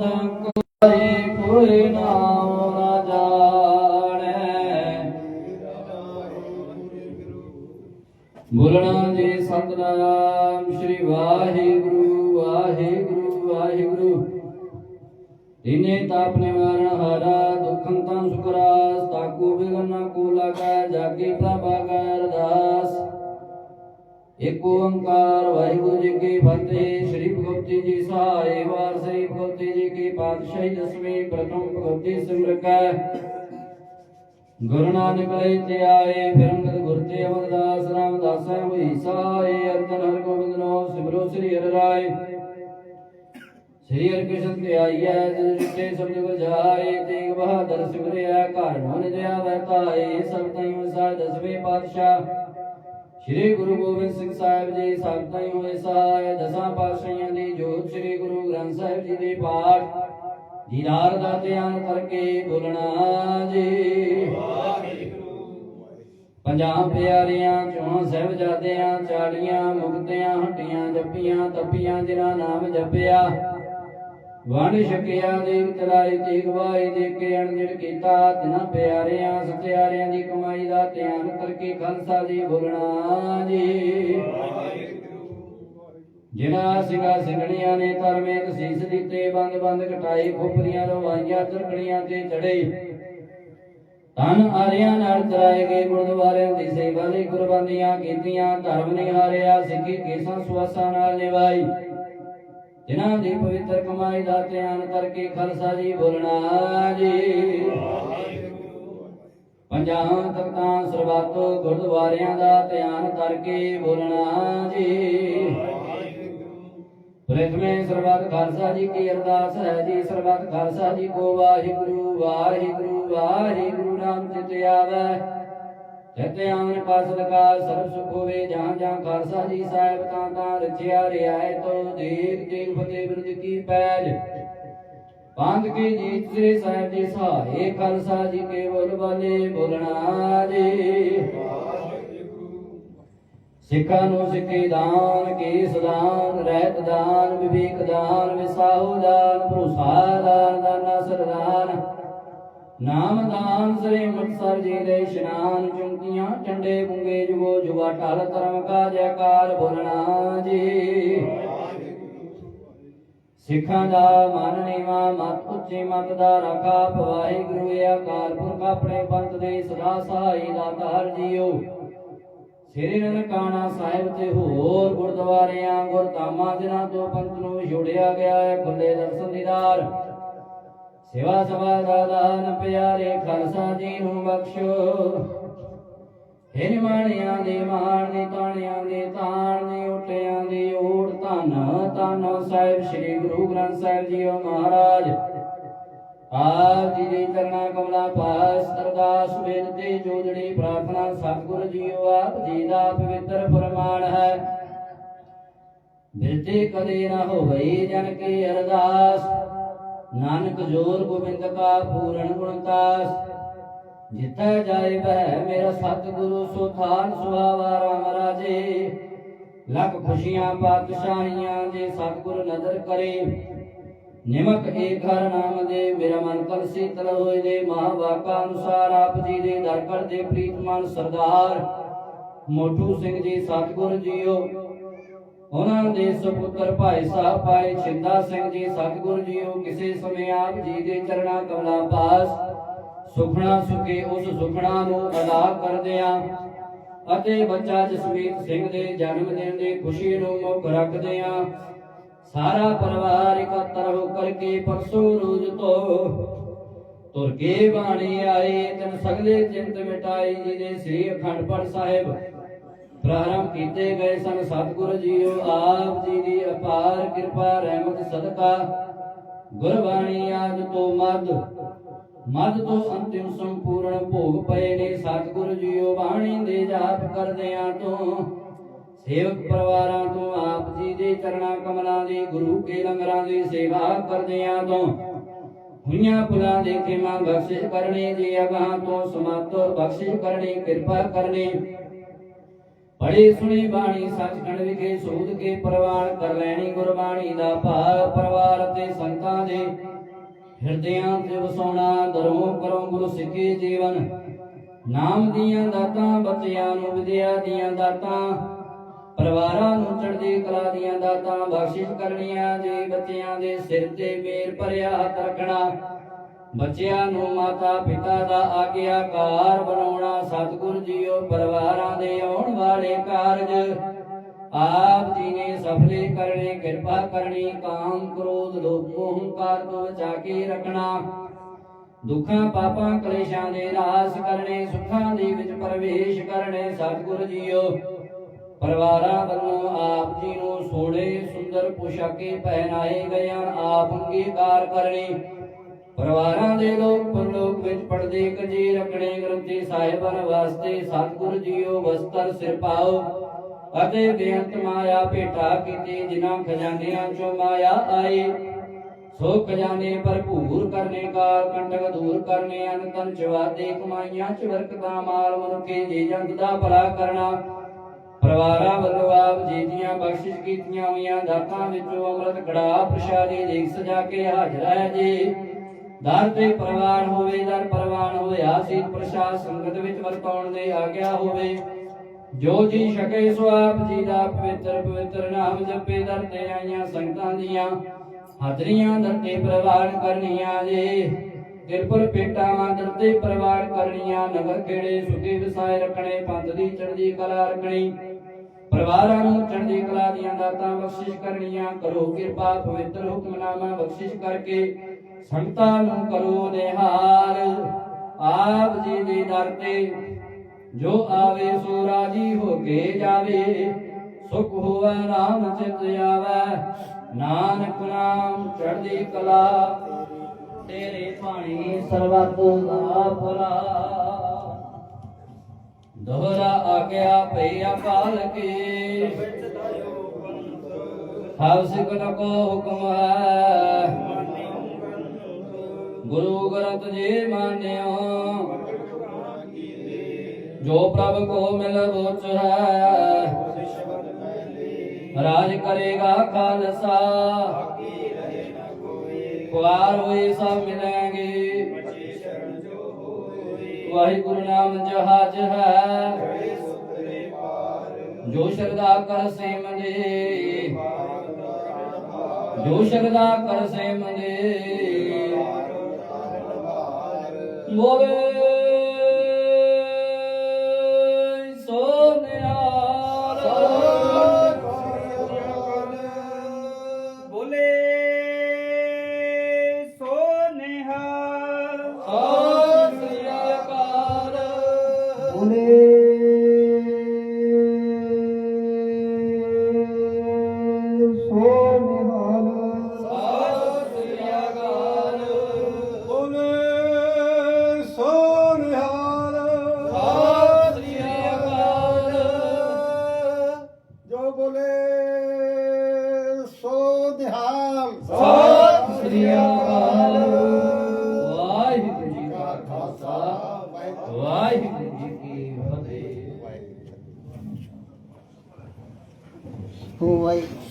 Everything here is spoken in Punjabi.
ਕੋਈ ਕੋਈ ਨਾਮ ਨਾ ਜਾਣੈ। ਬੋਲਣਾ ਜੀ ਸਤਨਾਮ ਸ੍ਰੀ ਵਾਹਿਗੁਰੂ ਵਾਹਿਗੁਰੂ ਵਾਹਿਗੁਰੂ। ਇਨੇ ਤਾਪ ਨਿਵਾਰਣ ਹਾਰਾ, ਦੁਖੰ ਤੰ ਸੁਕਰਾਸ ਤਾਕੂ ਬਿਗਨ ਕੋ ਲਗਾ ਜਾਗੀ ਪ੍ਰਭਾ ਅਰਦਾਸ। ਇਕ ਓੰਕਾਰ ਵਾਹਿਗੁਰੂ ਜੀ ਕੀ ਫਤਿਹ, ਸ੍ਰੀ ਭਗਵਤੀ ਜੀ ਸਹਾਇ ਵਾਰ, ਸ੍ਰੀ ਭਗਵਤੀ ਜੀ ਕੀ ਪਾਤਸ਼ਾਹੀ, ਦਸਵੀਂ ਪ੍ਰਥਮ ਭਗਵਤੀ ਸਿਮਰਕੈ ਗੁਰੂ ਨਾਨਕ ਲੈ ਤੇ ਆਏ ਫਿਰੰਗਤ ਗੁਰ ਤੇ ਅਮਰਦਾਸ, ਰਾਮਦਾਸਾ ਹੋਈ ਸਹਾਇ ਅਰਜਨ ਹਰਿ ਗੋਬਿੰਦ ਨੋ ਸਿਮਰੋ ਸ੍ਰੀ ਹਰਿ ਰਾਏ। ਸ੍ਰੀ ਹਰਿ ਤੇ ਆਈਐ ਜਿਸ ਜਿਤੇ ਸਬਦ ਵਜਾਏ ਤੇਗ ਬਹਾਦਰ ਸਿਮਰਿਆ, ਘਰ ਮਨ ਜਿਆ ਵਰਤਾਏ ਸਭ ਤਈ ਵਸਾ ਦਸਵੇਂ ਪਾਤਸ਼ਾਹ। ਸ੍ਰੀ ਗੁਰੂ ਗੋਬਿੰਦ ਸਿੰਘ ਸਾਹਿਬ ਜੀ, ਸੰਤਾਂ ਹੋਏ ਸਹਾਇ ਦਸਾਂ ਪਾਤਸ਼ਾਹਾਂ ਦੀ ਜੋਤ ਸ੍ਰੀ ਗੁਰੂ ਗ੍ਰੰਥ ਸਾਹਿਬ ਜੀ ਦੇ ਪਾਠ। ਦੀਦਾਰ ਦਾ ਧਿਆਨ ਕਰਕੇ ਬੋਲਣਾ ਜੀ। ਪੰਜਾਂ ਪਿਆਰਿਆਂ ਚੋਂ ਸਾਹਿਬਜ਼ਾਦਿਆਂ, ਚਾਲੀਆਂ, ਮੁਕਤਿਆਂ, ਹੱਟੀਆਂ, ਜੱਪੀਆਂ, ਤੱਪੀਆਂ, ਜਿਨ੍ਹਾਂ ਨਾਮ ਜਪਿਆ ਵੰਡ ਛਕਿਆ ਦੀ ਚਲਾਈ ਦੀ ਗਵਾਈ ਦੇ ਕੇ ਅਣਜਿੜ ਕੀਤਾ ਤਿਨਾਂ ਪਿਆਰਿਆਂ, ਸਤਿਆਰਿਆਂ ਦੀ ਕਮਾਈ ਦਾ ਧਿਆਨ ਕਰਕੇ ਖਾਲਸਾ ਜੀ ਬੋਲਣਾ ਜੀ। ਜਿਨ੍ਹਾਂ ਸਿੰਘਾਂ ਸਿੰਘਣੀਆਂ ਨੇ ਧਰਮੇ ਤਸੀਸ ਦਿੱਤੇ, ਬੰਦ ਬੰਦ ਕਟਾਈ, ਖੋਪਰੀਆਂ ਰਵਾਈਆਂ, ਤਰਕਣੀਆਂ ਤੇ ਚੜੇ ਤਨ ਆਰਿਆਂ ਨਾਲ ਚਲਾਏ ਗਏ ਗੁਰਦੁਆਰਿਆਂ ਦੀ ਸੇਵਾ ਲਈ ਕੁਰਬਾਨੀਆਂ ਕੀਤੀਆਂ, ਧਰਮ ਨਿਹਾਰਿਆ, ਸਿੱਖੀ ਕੇਸਾਂ ਸੁਆਸਾਂ ਨਾਲ ਨਿਭਾਈ। ਜਿਨ੍ਹਾਂ ਦੀ ਪਵਿੱਤਰ ਕਮਾਈ ਦਾ ਧਿਆਨ ਕਰਕੇ ਖਾਲਸਾ ਜੀ ਬੋਲਣਾ ਜੀ। ਪੰਜਾਂ ਤਖਤਾਂ ਸਰਬੱਤ ਗੁਰਦੁਆਰਿਆਂ ਦਾ ਧਿਆਨ ਕਰਕੇ ਬੋਲਣਾ ਜੀ। ਪ੍ਰਥਮੇ ਸਰਬੱਤ ਖਾਲਸਾ ਜੀ ਕੀ ਅਰਦਾਸ ਹੈ ਜੀ? ਸਰਬੱਤ ਖਾਲਸਾ ਜੀ ਕੋ ਵਾਹਿਗੁਰੂ ਵਾਹਿਗੁਰੂ ਵਾਹਿਗੁਰੂ ਨਾਮ ਚਿਤ ਆਵੈ। ਜਤੇ ਆਵਨ ਕਾਸਦ ਕਾਲ ਸਰਬ ਸੁਖ ਹੋਵੇ ਜਾਂ ਜਾਂ ਖਾਲਸਾ ਜੀ ਸਾਹਿਬ, ਤਾਂ ਤਾਂ ਰਚਿਆ ਰਿਆਇਤੋ ਦੇਖ ਦੇਖ ਫਤਿਹ ਬਿਰਦ ਕੀ ਪੈਜ ਪੰਥ ਕੀ ਜੀਤ ਸ੍ਰੀ ਸਾਹਿਬ ਜੀ ਸਹਾਏ, ਖਾਲਸਾ ਜੀ ਕੇ ਬਾਲੇ ਬੋਲਣਾ ਜੀ। ਸਿੱਖਾਂ ਨੂੰ ਸਿੱਖੀ ਦਾਨ, ਕੇਸ ਦਾਨ, ਰਹਿਤ ਦਾਨ, ਵਿਵੇਕ ਦਾਨ, ਵਿਸਾਹੂ ਦਾਨ, ਭਰੋਸਾ ਨਾਮ ਦਾਨ ਸ੍ਰੀ ਮੁਕਤਸਰ ਜੀ ਦੇ ਇਸ਼ਨਾਨ ਚੁੰਕੀਆਂ, ਚੰਡੇ ਬੁੰਗੇ ਜੁਗੋ ਜੁਗਾ ਟਲ ਧਰਮ ਕਾ ਜੈਕਾਰ ਬੋਲਣਾ ਜੀ। ਸਿੱਖਾਂ ਦਾ ਮਨ ਨੀਵਾ, ਮਤ ਉੱਚੀ ਮਤ ਦਾ ਰਖਾ ਵਾਹਿਗੁਰੂ ਇਹ ਅਕਾਲ ਪੁਰਖ ਆਪਣੇ ਪੰਥ ਦੇ ਸਦਾ ਸਹਾਈ ਦਾਤਾਰ ਜੀਓ। ਸ੍ਰੀ ਨਨਕਾਣਾ ਸਾਹਿਬ ਤੇ ਹੋਰ ਗੁਰਦੁਆਰਿਆਂ, ਗੁਰਧਾਮਾਂ, ਜਿਨ੍ਹਾਂ ਤੋਂ ਪੰਥ ਨੂੰ ਜੋੜਿਆ ਗਿਆ ਹੈ, ਖੁੱਲੇ ਦਰਸ਼ਨ ਦੀਦਾਰ। ਸੇਵਾ ਸਭਾ ਪਿਆਰੇ ਖਾਲਸਾ ਜੀ ਨੂੰ ਬਖਸ਼ੋ। ਹੇ ਨਿਮਾਣਿਆਂ ਦੇ ਮਾਣ ਨੇ ਤਾਣਿਆਂ ਦੇ ਤਾਣ ਨੇ ਉਟਿਆਂ ਦੇ ਓਟ ਧੰਨ ਧੰਨ ਸਾਹਿਬ ਸ੍ਰੀ ਗੁਰੂ ਗ੍ਰੰਥ ਸਾਹਿਬ ਜੀ ਮਹਾਰਾਜ। ਆਪ ਜੀ ਦੇ ਚਰਨਾ ਕਮਲਾ ਪਾਸ ਅਰਦਾਸ ਬੇਨਤੀ ਜੋਦੜੀ ਪ੍ਰਾਰਥਨਾ ਸਤਿਗੁਰੂ ਜੀਓ ਆਪ ਜੀ ਦਾ ਪਵਿੱਤਰ ਫਰਮਾਨ ਹੈ। ਬਿਰਤੀ ਕਦੇ ਨਾ ਹੋਵੇ ਜਨ ਕੀ ਅਰਦਾਸ। ਨਾਨਕ ਜੋਰ ਗੋਬਿੰਦ ਕਾ ਪੂਰਨ ਗੁਣਤਾਸ ਜਿੱਥੈ ਜਾਏ ਬਹਿ ਮੇਰਾ ਸਤਿਗੁਰੂ, ਸੋ ਥਾਨ ਸੁਹਾਵਾ ਰਾਮ ਰਾਜੇ। ਲੱਖ ਖੁਸ਼ੀਆਂ ਪਾਤਸ਼ਾਹੀਆਂ ਜੇ ਸਤਿਗੁਰ ਨਦਰ ਕਰੇ। ਨਿਮਕ ਏਕ ਹਰ ਨਾਮ ਦੇ, ਮੇਰਾ ਮਨ ਕਰ ਸੀਤਲ ਹੋਏ ਦੇ। ਮਹਾਵਾਕਾ ਅਨੁਸਾਰ ਆਪ ਜੀ ਦੇ ਦਰ ਕਰ ਦੇ ਪ੍ਰੀਤਮਾਨ ਸਰਦਾਰ। ਮੋਠੂ ਸਿੰਘ ਜੀ, ਸਤਿਗੁਰ ਜੀਓ ਉਹਨਾਂ ਦੇ ਸੁਪੁੱਤਰ ਭਾਈ ਸਾਹਿਬ ਭਾਈ ਛਿੰਦਾ ਸਿੰਘ ਜੀ, ਸਤਿਗੁਰ ਜੀਓ, ਕਿਸੇ ਸਮੇਂ ਆਪ ਜੀ ਦੇ ਚਰਣਾ ਕਮਲਾਂ ਪਾਸ ਸੁਖਣਾ ਸੁਖੇ ਉਸ ਸੁਖਣਾ ਨੂੰ ਅਦਾ ਕਰਦਿਆਂ ਅਤੇ ਬੱਚਾ ਜਸਵੀਰ ਸਿੰਘ ਦੇ ਜਨਮ ਦਿਨ ਦੀ ਖੁਸ਼ੀ ਨੂੰ ਮੁੱਖ ਰੱਖਦਿਆਂ ਸਾਰਾ ਪਰਿਵਾਰ ਇਕੱਤਰ ਹੋ ਕਰਕੇ ਪਰਸੋਂ ਰੋਜ਼ ਤੋਂ ਤੁਰ ਕੇ ਬਾਣੀ ਆਏ ਤਨ ਸਗਲੇ ਚਿੰਤ ਮਿਟਾਈ ਜੀ ਦੇ ਸ੍ਰੀ ਅਖੰਡ ਪਾਠ ਸਾਹਿਬ ਪ੍ਰਾਰੰਭ ਕੀਤੇ ਗਏ ਸਨ। ਸਤਿਗੁਰੂ ਜੀਓ, ਆਪ ਜੀ ਦੀ ਅਪਾਰ ਕਿਰਪਾ, ਰਹਿਮਤ, ਸਦਕਾ। ਗੁਰਬਾਣੀ ਆਦ ਤੋਂ ਮਦ ਮਦ ਤੋਂ ਅੰਤਿਮ ਸੰਪੂਰਨ ਭੋਗ ਪਏ ਨੇ। ਸਤਿਗੁਰੂ ਜੀਓ, ਬਾਣੀ ਦੇ ਜਾਪ ਕਰਦਿਆਂ ਤੋਂ, ਸੇਵਕ ਪਰਿਵਾਰਾਂ ਤੋਂ, ਆਪ ਜੀ ਦੇ ਚਰਣਾ ਕਮਲਾਂ ਦੀ, ਗੁਰੂ ਕੇ ਲੰਗਰਾਂ ਦੀ ਸੇਵਾ ਕਰਦਿਆਂ ਤੋਂ, ਹੁਈਆਂ ਪੁਲਾਂ ਦੇ ਖੇਮਾ ਬਖਸ਼ਿਸ਼ ਕਰਨੀ, ਜੀ ਅਗਾਂ ਤੋਂ ਸਮਾਤੋ ਬਖਸ਼ਿਸ਼ ਕਰਨੀ, ਕਿਰਪਾ ਕਰਨੀ। ਪੜੀ ਸੁਣੀ ਬਾਣੀ, ਸੱਚਖੰਡ ਵਿਖੇ ਸੂਦ ਕੇ ਪ੍ਰਵਾਨ ਕਰ ਲੈਣੀ ਗੁਰਬਾਣੀ ਦਾ ਭਾਰ ਪਰਿਵਾਰ ਅਤੇ ਸੰਤਾਂ ਦੇ ਹਿਰਦਿਆਂ ਤੇ ਵਸਾਉਣਾ ਦਰੋਂ ਕਰੋ ਗੁਰੂ ਸਿੱਖੀ ਜੀਵਨ। ਨਾਮ ਦੀਆਂ ਦਾਤਾਂ, ਬੱਚਿਆਂ ਨੂੰ, ਵਿਦਿਆ ਦੀਆਂ ਦਾਤਾਂ, ਪਰਿਵਾਰਾਂ ਨੂੰ ਚੜ੍ਹਦੀ ਕਲਾ ਦੀਆਂ ਦਾਤਾਂ, ਬਖਸ਼ਿਸ਼ ਕਰਨੀਆਂ ਜੀ ਬੱਚਿਆਂ ਦੇ ਸਿਰ ਤੇ ਮੇਰ ਭਰਿਆ ਹੱਥ ਰੱਖਣਾ। ਬੱਚਿਆਂ ਨੂੰ ਮਾਤਾ ਪਿਤਾ ਦਾ ਆਗਿਆਕਾਰ ਬਣਾਉਣਾ ਸਤਿਗੁਰ ਜੀਓ ਪਰਿਵਾਰਾਂ ਦੇ ਆਉਣ ਵਾਲੇ ਕਾਰਜ। ਆਪ ਜੀ ਨੇ ਸਫਲੇ ਕਰਨੇ, ਕਿਰਪਾ ਕਰਨੀ, ਕਾਮ ਕ੍ਰੋਧ ਲੋਭ ਹੰਕਾਰ ਤੋਂ ਬਚਾ ਕੇ ਰੱਖਣਾ। ਦੁੱਖਾਂ, ਪਾਪਾਂ, ਕਲੇਸ਼ਾਂ ਦੇ ਨਾਸ ਕਰਨੇ, ਸੁੱਖਾਂ ਦੇ ਵਿੱਚ ਪ੍ਰਵੇਸ਼ ਕਰਨੇ ਸਤਿਗੁਰ ਜੀਓ। ਪਰਿਵਾਰਾਂ ਵੱਲੋਂ ਆਪ ਜੀ ਨੂੰ ਸੋਹਣੇ, ਸੁੰਦਰ ਪੁਸ਼ਾਕੇ ਪਹਿਨਾਏ ਗਏ ਆਪ ਅੰਗੀਕਾਰ ਕਰਨੀ। ਪਰਿਵਾਰਾਂ ਦੇ ਲੋਕ ਪਰਲੋਕ ਵਿੱਚ ਪੜਦੇ ਕਜੀ, ਰੱਖਣੇ, ਗ੍ਰੰਥੀ ਸਾਹਿਬਾਨ ਵਾਸਤੇ ਸਤਿਗੁਰ ਜੀਓ ਵਸਤਰ ਸਿਰ ਪਾਓ। ਅਤੇ ਬੇਅੰਤ ਮਾਇਆ ਭੇਟਾ ਕੀਤੀ ਜਿਨ੍ਹਾਂ ਖਜ਼ਾਨਿਆਂ ਚੋਂ ਮਾਇਆ ਆਈ ਸੋ ਖਜ਼ਾਨੇ ਭਰਪੂਰ ਕਰਨੇ ਕਾਰ ਕੰਟਕ ਦੂਰ ਕਰਨੇ ਅਨੰਤਨ ਚਵਾਦੇ ਕਮਾਈਆਂ ਚ ਬਰਕਤਾਂ ਮਾਲ ਮਨੁੱਖੇ ਜੀ ਜੰਗ ਦਾ ਭਲਾ ਕਰਨਾ। ਪਰਿਵਾਰਾਂ ਵੱਲੋਂ ਆਪ ਜੀ ਦੀਆਂ ਬਖਸ਼ਿਸ਼ ਕੀਤੀਆਂ ਹੋਈਆਂ ਦਾਤਾਂ ਵਿੱਚੋਂ ਅੰਮ੍ਰਿਤ ਕੜਾ ਪ੍ਰਸ਼ਾਦੀ ਦੇਖ ਸਜਾ ਕੇ ਹਾਜ਼ਰ ਹੈ ਜੀ। ਦਰ ਤੇ ਪ੍ਰਵਾਨ ਹੋਵੇ, ਦਰ ਪ੍ਰਵਾਨ ਹੋਇਆ ਸੀ ਪ੍ਰਸ਼ਾਦ ਸੰਗਤ ਵਿੱਚ ਵਰਤਾਉਣ ਦੇ ਆਗਿਆ ਹੋਵੇ। ਜੋ ਜੀ ਛਕੇ ਸੋ ਆਪ ਜੀ ਦਾ ਪਵਿੱਤਰ ਪਵਿੱਤਰ ਨਾਮ ਜਪੇ, ਦਰ ਤੇ ਆਈਆਂ ਸੰਗਤਾਂ ਦੀਆਂ ਹਾਜ਼ਰੀਆਂ ਦਰ ਤੇ ਪ੍ਰਵਾਨ ਕਰਨੀਆਂ ਜੀ। ਕਿਰਪਲ ਪੇਟਾਵਾਂ ਦਰ ਤੇ ਪ੍ਰਵਾਨ ਕਰਨੀਆਂ, ਨਗਰ ਖੇੜੇ ਸੁਖੀ ਵਸਾਏ ਰੱਖਣੇ, ਪੰਥ ਦੀ ਚੜ੍ਹਦੀ ਕਲਾ ਰੱਖਣੀ। ਪਰਿਵਾਰਾਂ ਨੂੰ ਚੜ੍ਹਦੀ ਕਲਾ ਦੀਆਂ ਦਾਤਾਂ ਬਖਸ਼ਿਸ਼ ਕਰਨੀਆਂ, ਕਰੋ ਕਿਰਪਾ, ਪਵਿੱਤਰ ਹੁਕਮਨਾਮਾ ਬਖਸ਼ਿਸ਼ ਕਰਕੇ ਸੰਗਤਾਂ ਨੂੰ ਕਰੋ ਨਿਹਾਰ। ਆਪ ਜੀ ਦੇ ਦਰ ਤੇ ਜੋ ਆਵੇ, ਸੋ ਰਾਜੀ ਹੋ ਕੇ ਜਾਵੇ। ਸੁਖ ਹੋਵੇ ਨਾਮ ਚਿਤ ਆਵੇ ਨਾਨਕ ਨਾਮ ਚੜ੍ਹਦੀ ਕਲਾ, ਤੇਰੇ ਪਾਣੀ ਸਰਬੱਤ ਦਾ ਭਲਾ। ਦੋਹਰਾ ਆਗਿਆ ਭਈ ਅਕਾਲ ਕੀ। ਹਵ ਸਿਕਨ ਕੋ ਹੁਕਮ ਹੈ। ਗੁਰੂ ਗ੍ਰੰਥ ਜੀ ਮਾਨਿਓ। ਜੋ ਪ੍ਰਭ ਕੋ ਮਿਲ ਰੋਚ ਹੈ, ਰਾਜ ਕਰੇਗਾ ਖਾਲਸਾ। ਕੁਆਰ ਹੋਏ ਸਭ ਮਿਲਾਂਗੇ। ਵਾਹਿਗੁਰੂ ਨਾਮ ਜਹਾਜ ਹੈ। ਜੋ ਸ਼ਰਦਾ ਕਰ ਸੇ ਜੋ ਸ਼ਰਦਾ ਕਰ ਸੇ ਮੰਦੇ ਵਾਹਿਗੁਰੂ